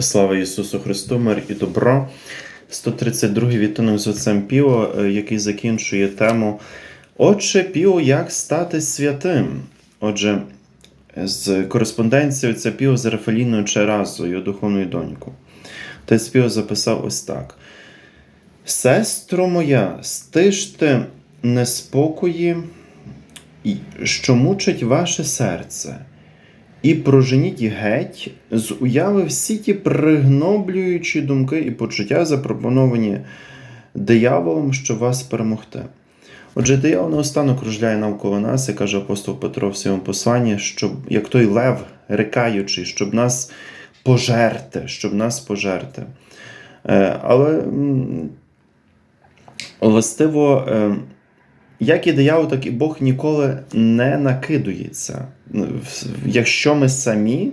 Слава Ісусу Христу, мир і добро. 132-й відтинок з отцем Піо, е, який закінчує тему Отче Піо, як стати святим? Отже, з кореспонденції отця Піо з Рафаліною Черазо, його духовною доньку. Отець Піо записав ось так: Сестро моя, стиште неспокої, що мучить ваше серце. І проженіть геть з уяви всі ті пригноблюючі думки і почуття, запропоновані дияволом, щоб вас перемогти. Отже, диявол неостанно кружляє навколо нас, як каже апостол Петро в своєму посланні, щоб як той лев, рикаючий, щоб нас пожерти, щоб нас пожерти. Е, Але властиво. Як і диявол, так і Бог ніколи не накидується. Ну, Якщо ми самі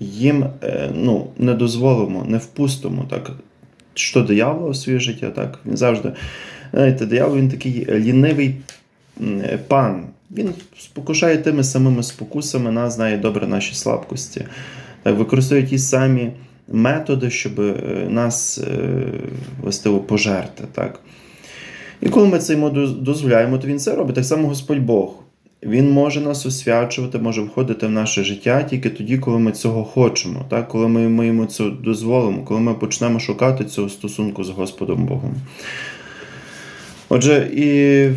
їм е, ну, не дозволимо, не впустимо так, що диявола в своє життя, так він завжди. Знаєте, диявол він такий лінивий пан. Він спокушає тими самими спокусами, нас знає добре наші слабкості. Так, використовує ті самі методи, щоб е, нас е, властиво пожерти. Так. І коли ми це йому дозволяємо, то він це робить. Так само Господь Бог. Він може нас освячувати, може входити в наше життя тільки тоді, коли ми цього хочемо, так? коли ми, ми йому це дозволимо, коли ми почнемо шукати цього стосунку з Господом Богом. Отже, і,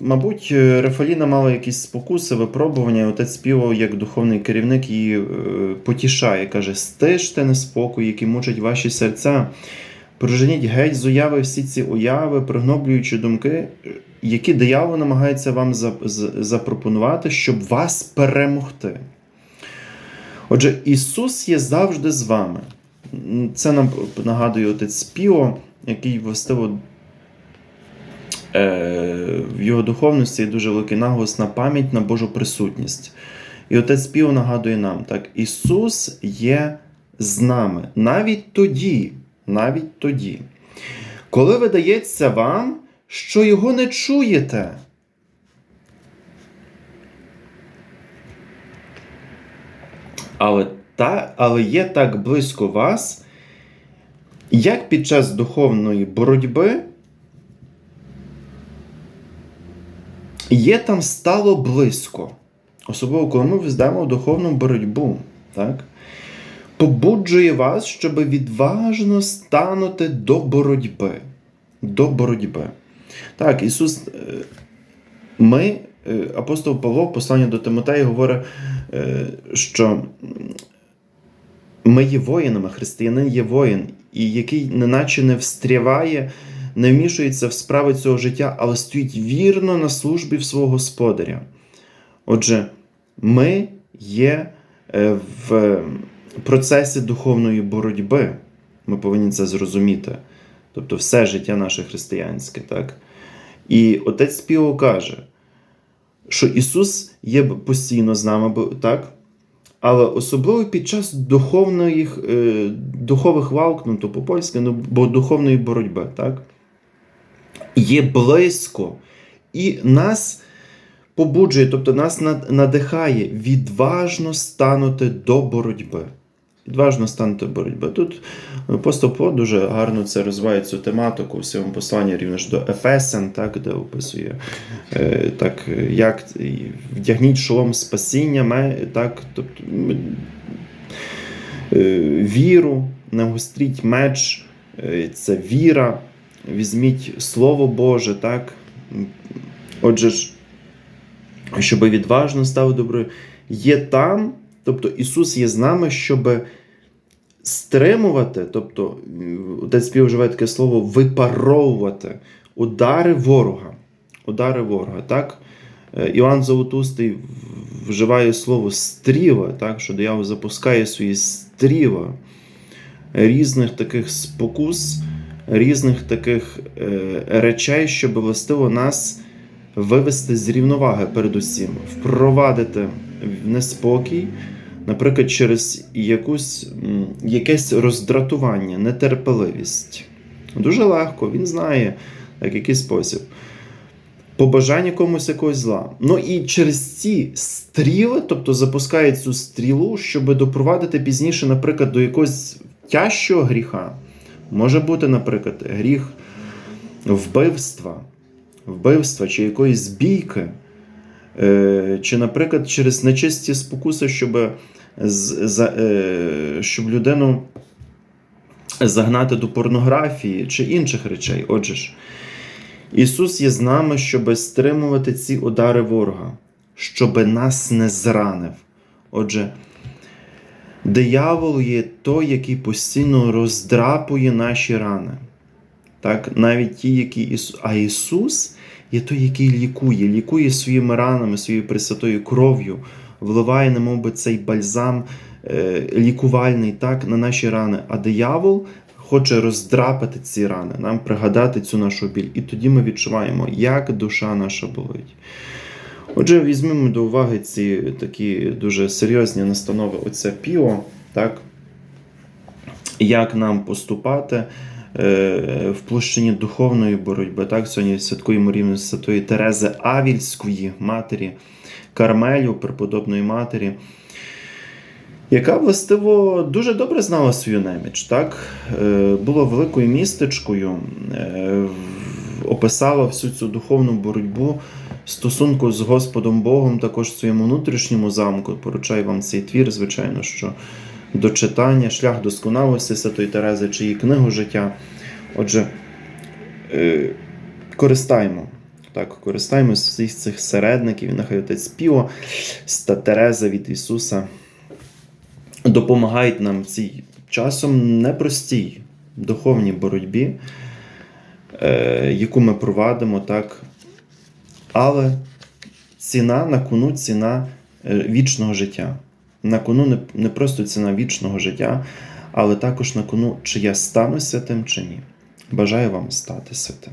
мабуть, Рафаліна мала якісь спокуси, випробування, і отець співав як духовний керівник її е, потішає, каже: стежте неспокій, які мучать ваші серця. Проженіть геть з уяви всі ці уяви, пригноблюючи думки, які диявол намагається вам запропонувати, щоб вас перемогти. Отже, Ісус є завжди з вами. Це нам нагадує отець Піо, який властиво е, в його духовності є дуже великий наголос на пам'ять на Божу присутність. І отець Піо нагадує нам, так, Ісус є з нами навіть тоді, навіть тоді, коли видається вам, що його не чуєте. Але, та, але є так близько вас, як під час духовної боротьби є там стало близько. Особливо, коли ми віздаємо духовну боротьбу. Так? Побуджує вас, щоб відважно станути до боротьби. До боротьби. Так, Ісус, е, ми, е, апостол Павло в посланні до Тимотея говорить, е, що ми є воїнами, християнин є воїн, і який неначе не встряває, не вмішується в справи цього життя, але стоїть вірно на службі в свого господаря. Отже, ми є в процесі духовної боротьби. Ми повинні це зрозуміти. Тобто все життя наше християнське. Так? І отець Піо каже, що Ісус є постійно з нами, так? але особливо під час духовних, е, духових валк, ну то по-польськи, ну, бо духовної боротьби. Так? Є близько. І нас побуджує, тобто нас надихає відважно станути до боротьби. Відважно станути до боротьби. Тут апостол Павло дуже гарно це розвиває цю тематику в своєму посланні рівно ж до Ефесен, так, де описує е, так, як вдягніть шолом спасіння, так, тобто, е, віру, нагостріть меч, е, це віра, візьміть Слово Боже, так. Отже ж, щоб відважно став доброю, є там, тобто Ісус є з нами, щоб стримувати, тобто отець Пів таке слово випаровувати удари ворога. Удари ворога. так? Е, Іоанн Золотустий вживає слово стріла, так? що диявол запускає свої стріла різних таких спокус, різних таких е, речей, щоб властиво нас вивести з рівноваги передусім, впровадити в неспокій, наприклад, через якусь, якесь роздратування, нетерпеливість. Дуже легко, він знає, як який спосіб. Побажання комусь якогось зла. Ну і через ці стріли, тобто запускає цю стрілу, щоб допровадити пізніше, наприклад, до якогось тяжчого гріха може бути, наприклад, гріх вбивства, вбивства чи якоїсь бійки, чи, наприклад, через нечисті спокуси, щоб, е, щоб людину загнати до порнографії чи інших речей. Отже ж, Ісус є з нами, щоб стримувати ці удари ворога, щоб нас не зранив. Отже, диявол є той, який постійно роздрапує наші рани. Так, навіть ті, які Ісус. А Ісус є той, який лікує, лікує своїми ранами, своєю пресвятою кров'ю, вливає, немов цей бальзам е, лікувальний так, на наші рани. А диявол хоче роздрапати ці рани, нам пригадати цю нашу біль. І тоді ми відчуваємо, як душа наша болить. Отже, візьмемо до уваги ці такі дуже серйозні настанови отця Піо, так? як нам поступати в площині духовної боротьби. Так? Сьогодні святкуємо рівно Святої Терези Авільської матері, Кармелю, преподобної матері, яка властиво дуже добре знала свою неміч. Так? Е, була великою містечкою, е, описала всю цю духовну боротьбу стосунку з Господом Богом, також в своєму внутрішньому замку. Поручаю вам цей твір, звичайно, що до читання, шлях досконалості Святої Терези чи її книгу життя. Отже, е, користаємо. Так, користаємось всіх цих середників, і нехай отець Піо та Тереза від Ісуса допомагають нам в цій часом непростій духовній боротьбі, е, яку ми провадимо, так. Але ціна на кону ціна е, вічного життя. На кону не, не просто ціна вічного життя, але також на кону, чи я стану святим, чи ні. Бажаю вам стати святим.